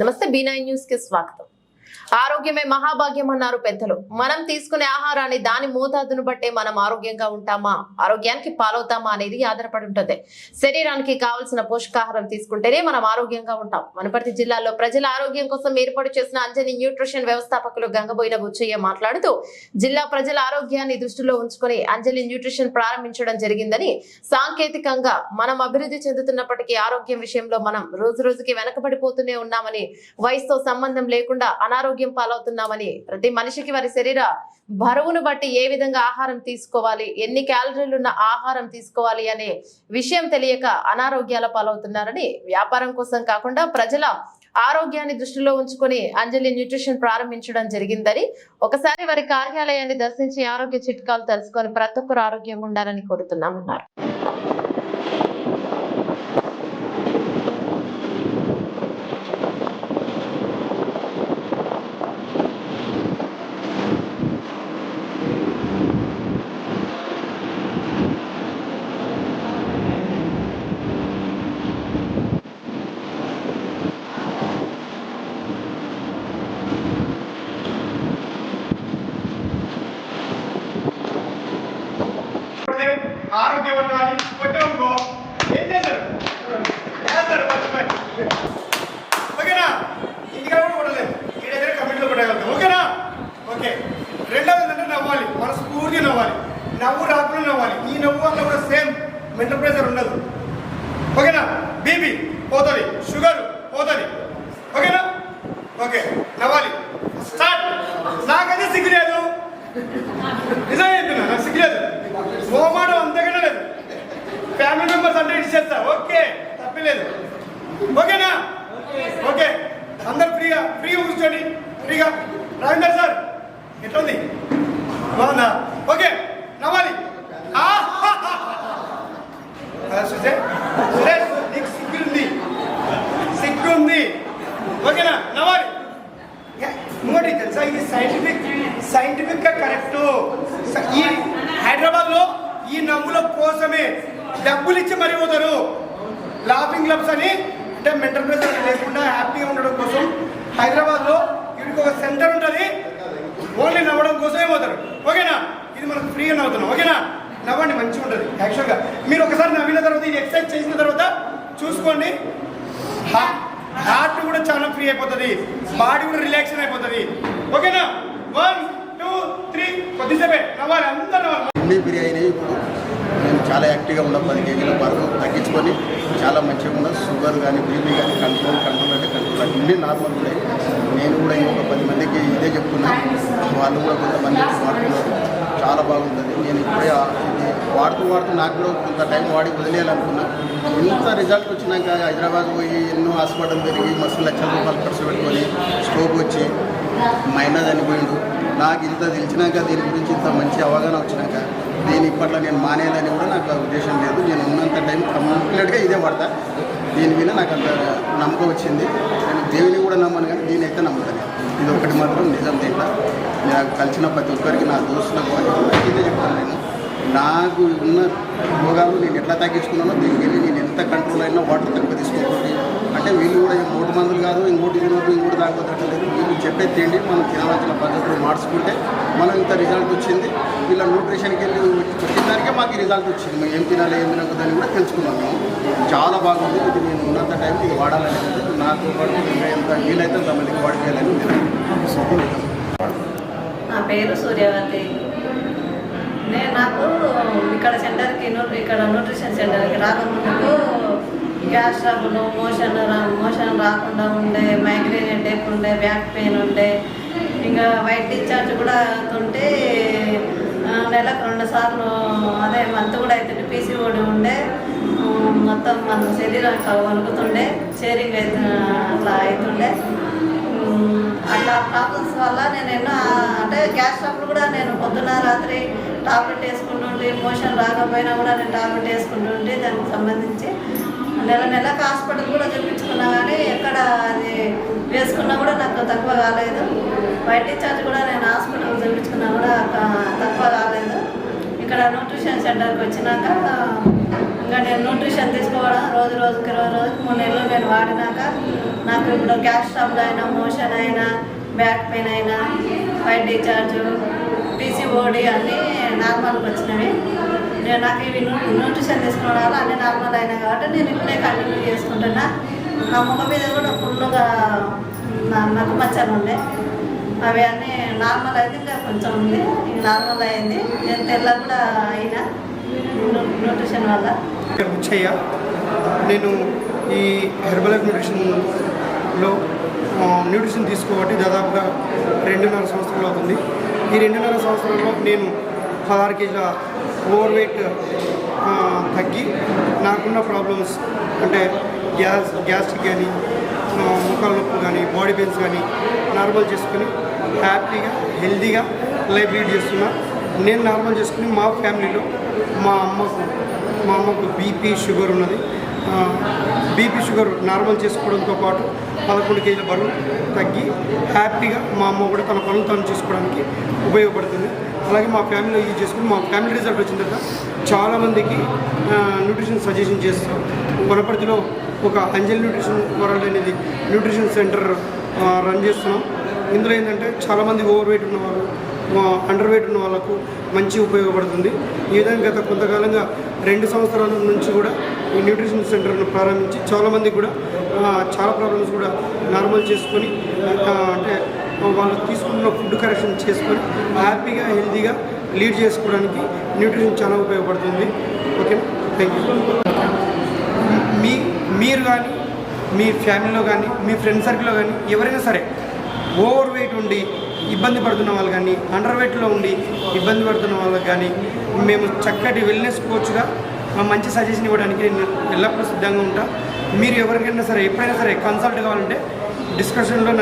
నమస్తే బీ న్యూస్కి స్వాగతం. ఆరోగ్యమే మహాభాగ్యం అన్నారు పెద్దలు. మనం తీసుకునే ఆహారాన్ని దాని మోతాదును బట్టే మనం ఆరోగ్యంగా ఉంటామా? ఆరోగ్యానికి పాలవుతామా అనేది ఆధారపడి ఉంటుంది. శరీరానికి కావలసిన పోషకాహారం తీసుకుంటేనే మనం ఆరోగ్యంగా ఉంటాం. వనపర్తి జిల్లాలో ప్రజల ఆరోగ్యం కోసం ఏర్పాటు చేసిన అంజని న్యూట్రిషన్ వ్యవస్థాపకులు గంగబోయిన బుచ్చయ్య మాట్లాడుతూ జిల్లా ప్రజల ఆరోగ్యాన్ని దృష్టిలో ఉంచుకొని అంజలి న్యూట్రిషన్ ప్రారంభించడం జరిగిందని సాంకేతికంగా మనం అభివృద్ధి చెందుతున్నప్పటికీ ఆరోగ్యం విషయంలో మనం రోజు రోజుకి వెనకబడిపోతూనే ఉన్నామని వయసుతో సంబంధం లేకుండా అనారోగ్యం పాలవుతున్నామని ప్రతి మనిషికి వారి శరీర బరువును బట్టి ఏ విధంగా ఆహారం తీసుకోవాలి ఎన్ని క్యాలరీలు ఉన్న ఆహారం తీసుకోవాలి అనే విషయం తెలియక అనారోగ్యాల పాలవుతున్నారని వ్యాపారం కోసం కాకుండా ప్రజల ఆరోగ్యాన్ని దృష్టిలో ఉంచుకొని అంజలి న్యూట్రిషన్ ప్రారంభించడం జరిగిందని ఒకసారి వారి కార్యాలయాన్ని దర్శించి ఆరోగ్య చిట్కాలు తెలుసుకొని ప్రతి ఒక్కరు ఆరోగ్యంగా ఉండాలని కోరుతున్నామన్నారు. ఆరోగ్యం ఉండాలి కొట్టనుకో ఏం చేస్తారు? చేస్తారు మర్చిపోయి ఓకేనా? ఇంటికాడ కూడా కొట్టలేదు. ఈ దగ్గర కమిటీలో కొట్టగలుగుతాం. ఓకేనా? ఓకే. రెండవది ఏంటంటే నవ్వాలి. మనస్ఫూర్తి నవ్వాలి. నవ్వు రాకుండా నవ్వాలి. ఈ నవ్వు వల్ల కూడా సేమ్. మెంటల్ ప్రెషర్ ఉండదు. ఓకేనా? బీపీ పోతుంది. షుగర్ పోతుంది. ఓకేనా? ఓకే. నవ్వాలి. స్టార్ట్. నాకైతే సిగ్గు లేదు నిజమే చెప్తున్నా నాకు సిగ్గులేదు మోమాటం అంతకన్నా లేదు ఫ్యామిలీ మెంబర్స్ అంటే ఇచ్చేస్తా ఓకే లేదు. ఓకేనా? ఓకే. అందరు ఫ్రీగా ఫ్రీగా కూర్చోండి. ఫ్రీగా. రవీందర్ సార్ ఎట్లుంది? బాగుందా? ఓకే నవ్వాలి ఆహాహా. ఆ, సురేష్ నీకు సిగ్గు ఉంది. సిగ్గు ఉంది. ఓకేనా? నవ్వాలి ఇంకోటి తెలుసా? ఇది సైంటిఫిక్ సైంటిఫిక్గా కరెక్ట్ ఈ హైదరాబాద్లో ఈ నవ్వుల కోసమే డబ్బులు ఇచ్చి మరీ పోతారు. లాఫింగ్ క్లబ్స్ అని అంటే మెంటల్ ప్రెషర్ లేకుండా హ్యాపీగా ఉండడం కోసం హైదరాబాద్లో వీడికి ఒక సెంటర్ ఉంటుంది. ఓన్లీ నవ్వడం కోసమే పోతారు. ఓకేనా? ఇది మనకు ఫ్రీగా నవ్వుతున్నాం ఓకేనా? నవ్వండి మంచిగా ఉంటుంది. యాక్చువల్గా మీరు ఒకసారి నవ్విన తర్వాత ఇది ఎక్సర్సైజ్ చేసిన తర్వాత చూసుకోండి. హార్ట్ కూడా చాలా ఫ్రీ అయిపోతుంది. బాడీ కూడా రిలాక్షన్ అయిపోతుంది. ఓకేనా? వన్ టూ త్రీ కొద్దిసేపే. నవ్వాలి అందరూ నవ్వాలి. బిర్యానీ నేను చాలా యాక్టివ్గా ఉన్న పది కేజీల బరువు తగ్గించుకొని చాలా మంచిగా ఉన్న షుగర్ కానీ బీపీ కానీ కంట్రోల్ కంట్రోల్ అంటే కంట్రోల్ అన్నీ నార్మల్ ఉన్నాయి నేను కూడా ఇంకొక పది మందికి ఇదే చెప్తున్నాను వాళ్ళు కూడా కొంతమంది వాడుతున్నారు. చాలా బాగుంటుంది. నేను ఇప్పుడే ఇది వాడుతూ వాడుతూ నాకు కూడా కొంత టైం వాడి వదిలేయాలనుకున్నా. ఇంత రిజల్ట్ వచ్చినాక హైదరాబాద్ పోయి ఎన్నో హాస్పిటల్ పెరిగి మస్తు లక్షల రూపాయలు ఖర్చు పెట్టుకొని స్ట్రోక్ వచ్చి మైనా అనిపోయిండు. నాకు ఇంత తెలిసినాక దీని గురించి ఇంత మంచి అవగాహన వచ్చినాక దీని ఇప్పట్లో నేను మానేయాలని కూడా నాకు ఉద్దేశం లేదు. నేను ఉన్నంత టైం కంప్లీట్గా ఇదే పడతా దీని మీద నాకు అంత నమ్మకం వచ్చింది. నేను దేవుని కూడా నమ్మను కానీ దీని అయితే నమ్ముతాను ఇది ఒకటి మాత్రం నిజం దీంట్లో నాకు కలిసిన ప్రతి ఒక్కరికి నా దోస్తులకు ఇదే చెప్తాను నేను. నాకు ఉన్న రోగాలు నేను ఎట్లా తగ్గించుకున్నానో దీనికి వెళ్ళి నేను ఎంత కంట్రోల్ అయినా వాటర్ తక్కువ తీసుకోకూడదు. అంటే వీళ్ళు కూడా ఇంకోటి మందులు కాదు ఇంకోటి తినదు ఇంకోటి తాగొద్దు లేదు వీళ్ళు చెప్పే తిండి మనం తినవలసిన పద్ధతులు మార్చుకుంటే మనం ఇంత రిజల్ట్ వచ్చింది. వీళ్ళ న్యూట్రిషన్కి వెళ్ళి వచ్చిన దానికే మాకు రిజల్ట్ వచ్చింది. మేము ఏం తినాలి ఏం తినకూడదు కూడా తెలుసుకున్నాం మేము. చాలా బాగుంది. ఇది నేను ఉన్నంత టైం ఇది వాడాలని నాకు ఎంత వీలైతే అంత మందికి వాడిపోయాలని నేను నా పేరు సూర్యవతి. నేను నాకు ఇక్కడ సెంటర్కి ఇక్కడ న్యూట్రిషన్ సెంటర్కి రాకముందు గ్యాస్ ట్రబుల్ మోషన్ రా- మోషన్ రాకుండా ఉండే మైగ్రేన్ హెడేక్ ఉండే బ్యాక్ పెయిన్ ఉండే ఇంకా వైట్ డిశ్చార్జ్ కూడా అవుతుంటే నెలకు రెండు సార్లు అదే మంత్ కూడా అవుతుండే పీసీఓడి ఉండే మొత్తం మన శరీరం వణుకుతుండే షేరింగ్ అయితే అట్లా అవుతుండే అట్లా ప్రాబ్లమ్స్ వల్ల నేను ఎన్నో అంటే గ్యాస్ ట్రబుల్ కూడా నేను పొద్దున రాత్రి టాబ్లెట్ వేసుకుంటుంటే మోషన్ రాకపోయినా కూడా నేను టాబ్లెట్ వేసుకుంటుంటే దానికి సంబంధించి నెల నెలకు హాస్పిటల్ కూడా చూపించుకున్నా కానీ ఎక్కడ అది వేసుకున్నా కూడా నాకు తక్కువ కాలేదు. వైట్ ఛార్జ్ కూడా నేను హాస్పిటల్ చూపించుకున్నా కూడా తక్కువ కాలేదు. ఇక్కడ న్యూట్రిషన్ సెంటర్కి వచ్చినాక ఇంకా నేను న్యూట్రిషన్ తీసుకోవడం రోజు రోజుకి రోజు రోజుకి మూడు నెలలు నేను వాడినాక నాకు ఇప్పుడు గ్యాస్ అయినా మోషన్ అయినా బ్యాక్ పెయిన్ అయినా వైట్ డిశ్చార్జ్ పీసీఓడి అన్నీ నార్మల్కి వచ్చినవి. నేను నాకు ఇవి న్యూట్రిషన్ తీసుకున్నాను అన్ని అన్నీ నార్మల్ అయినాయి కాబట్టి నేను ఇప్పుడే కంటిన్యూ చేసుకుంటున్నా. నా ముఖం మీద కూడా ఫుల్గా నాకు మచ్చలు ఉండే. అవి అన్నీ నార్మల్ అయితే ఇంకా కొంచెం ఉంది. ఇది నార్మల్ అయింది. నేను తెల్ల కూడా అయినా న్యూట్రిషన్ వల్ల. బుచ్చయ్య నేను ఈ హెర్బల్ న్యూట్రిషన్లో న్యూట్రిషన్ తీసుకోబట్టి దాదాపుగా రెండున్నర సంవత్సరాలు అవుతుంది. ఈ రెండున్నర సంవత్సరాల్లో నేను పదహారు కేజీల ఓవర్ వెయిట్ తగ్గి నాకున్న ప్రాబ్లమ్స్ అంటే గ్యాస్ గ్యాస్ట్రిక్ కానీ ముఖాల నొప్పులు కానీ బాడీ పెయిన్స్ కానీ నార్మల్ చేసుకుని హ్యాపీగా హెల్తీగా లైఫ్ లీడ్ చేస్తున్నా. నేను నార్మల్ చేసుకుని మా ఫ్యామిలీలో మా అమ్మకు మా అమ్మకు బీపీ షుగర్ ఉన్నది. బీపీ షుగర్ నార్మల్ చేసుకోవడంతో పాటు పదకొండు కేజీల బరువు తగ్గి హ్యాపీగా మా అమ్మ కూడా తన పనులు తాను చేసుకోవడానికి ఉపయోగపడుతుంది. అలాగే మా ఫ్యామిలీలో యూజ్ చేసుకుని మా ఫ్యామిలీ రిజల్ట్ వచ్చిన తర్వాత చాలామందికి న్యూట్రిషన్ సజెషన్ చేస్తాం. వనపర్తిలో ఒక అంజలి న్యూట్రిషన్ వరల్డ్ అనేది న్యూట్రిషన్ సెంటర్ రన్ చేస్తున్నాం. ఇందులో ఏంటంటే చాలామంది ఓవర్ వెయిట్ ఉన్నవాళ్ళు అండర్ వెయిట్ ఉన్న వాళ్ళకు మంచి ఉపయోగపడుతుంది. ఈ విధంగా గత కొంతకాలంగా రెండు సంవత్సరాల నుంచి కూడా ఈ న్యూట్రిషన్ సెంటర్ను ప్రారంభించి చాలామంది కూడా చాలా ప్రాబ్లమ్స్ కూడా నార్మల్ చేసుకొని అంటే వాళ్ళు తీసుకున్న ఫుడ్ కరెక్షన్ చేసుకొని హ్యాపీగా హెల్తీగా లీడ్ చేసుకోవడానికి న్యూట్రిషన్ చాలా ఉపయోగపడుతుంది. ఓకే థ్యాంక్ యూ మీ మీరు కానీ మీ ఫ్యామిలీలో కానీ మీ ఫ్రెండ్ సర్కిల్లో కానీ ఎవరైనా సరే ఓవర్ వెయిట్ ఉండి ఇబ్బంది పడుతున్న వాళ్ళు కానీ అండర్ వెయిట్లో ఉండి ఇబ్బంది పడుతున్న వాళ్ళకి కానీ మేము చక్కటి వెల్నెస్ కోచ్గా మంచి సజెషన్ ఇవ్వడానికి నేను ఎల్లప్పుడూ సిద్ధంగా ఉంటాను మీరు ఎవరికైనా సరే ఎప్పుడైనా సరే కన్సల్ట్ కావాలంటే డిస్కషన్లో